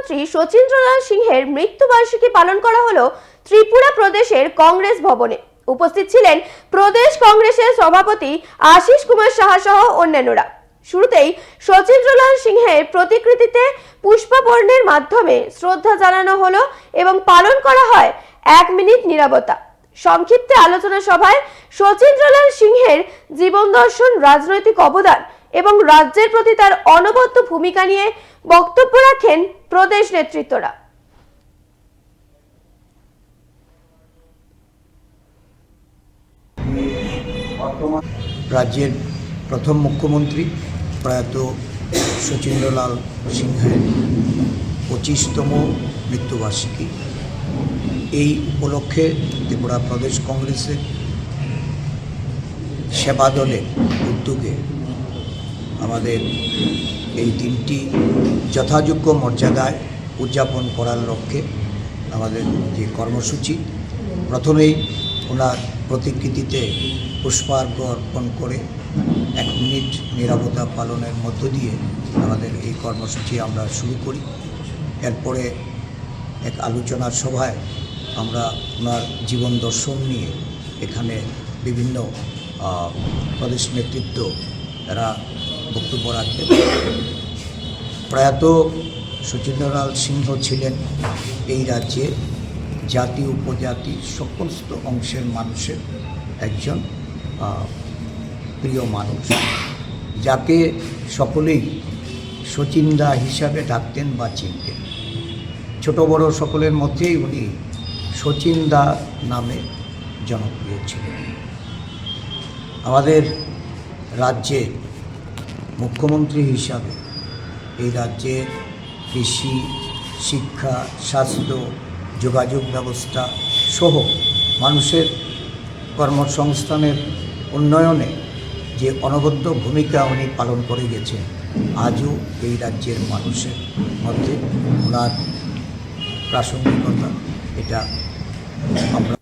মুখ্যমন্ত্রী শচীন্দ্রলাল সিংহের মৃত্যুবার্ষিকী পালন করা হলো ত্রিপুরা প্রদেশের কংগ্রেস ভবনে। উপস্থিত ছিলেন প্রদেশ কংগ্রেসের সভাপতি আশিস কুমার সাহা সহ অন্যান্যরা। শুরুতেই শচীন্দ্রলাল সিংহের প্রতিকৃতিতে পুষ্পবর্ণের মাধ্যমে শ্রদ্ধা জানানো হলো এবং পালন করা হয় এক মিনিট নিরাপত্তা সংক্ষিপ্ত আলোচনা সভায় শচীন্দ্রলাল সিংহের জীবন দর্শন, রাজনৈতিক অবদান এবং রাজ্যের প্রতি তার অনবদ্য ভূমিকা নিয়ে বক্তব্য রাখেন প্রদেশ নেতৃত্বরা। রাজ্যের প্রথম মুখ্যমন্ত্রী প্রয়াত শচীন্দ্রলাল সিংহের পঁচিশতম মৃত্যুবার্ষিকী। এই উপলক্ষে ত্রিপুরা প্রদেশ কংগ্রেসের সেবা দলের উদ্যোগে আমাদের এই দিনটি যথাযোগ্য মর্যাদায় উদযাপন করার লক্ষ্যে আমাদের যে কর্মসূচি, প্রথমেই ওনার প্রতিকৃতিতে পুষ্পার্ঘ অর্পণ করে এক মিনিট নিরাপত্তা পালনের মধ্য দিয়ে আমাদের এই কর্মসূচি আমরা শুরু করি। এরপরে এক আলোচনা সভায় আমরা ওনার জীবন দর্শন নিয়ে এখানে বিভিন্ন প্রদেশ নেতৃত্ব এরা বক্তব্য রাখবেন প্রয়াত শচীন্দ্রলাল সিংহ ছিলেন এই রাজ্যে জাতি, উপজাতি, সমস্ত অংশের মানুষের একজন প্রিয় মানুষ। যাকে সকলেই শচীনদা হিসাবে ডাকতেন বা চিনতেন। ছোট বড় সকলের মধ্যেই উনি শচীনদা নামে জনপ্রিয় ছিলেন। আমাদের রাজ্যে মুখ্যমন্ত্রী হিসাবে এই রাজ্যে কৃষি, শিক্ষা, স্বাস্থ্য, যোগাযোগ ব্যবস্থা সহ মানুষের কর্মসংস্থানের উন্নয়নে যে অনবদ্য ভূমিকা উনি পালন করে গেছেন, আজও এই রাজ্যের মানুষের মধ্যে ওনার প্রাসঙ্গিকতা, এটা আমরা